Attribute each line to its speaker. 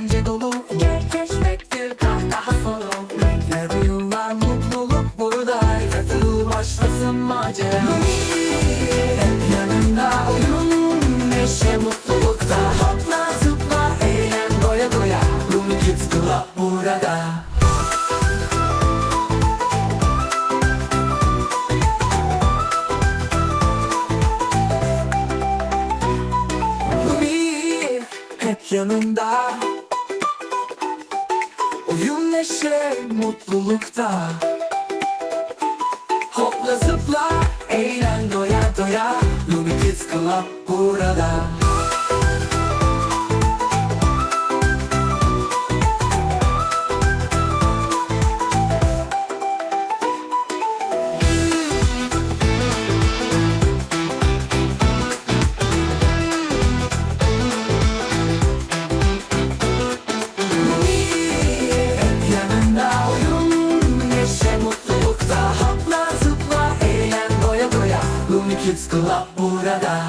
Speaker 1: eğlence dolu. Gel keşfettir kahkaha sonu Renkler yıllar mutluluk burada. Katıl başlasın macera. Hep yanında oyun Neşe mutlulukta Hopla zıpla eğlen doya doya. Lumi Kids Club burada. Hep yanında neşe mutlulukta. Hopla zıpla eğlen doya doya. Lumi Kids Club burada Kids Club burada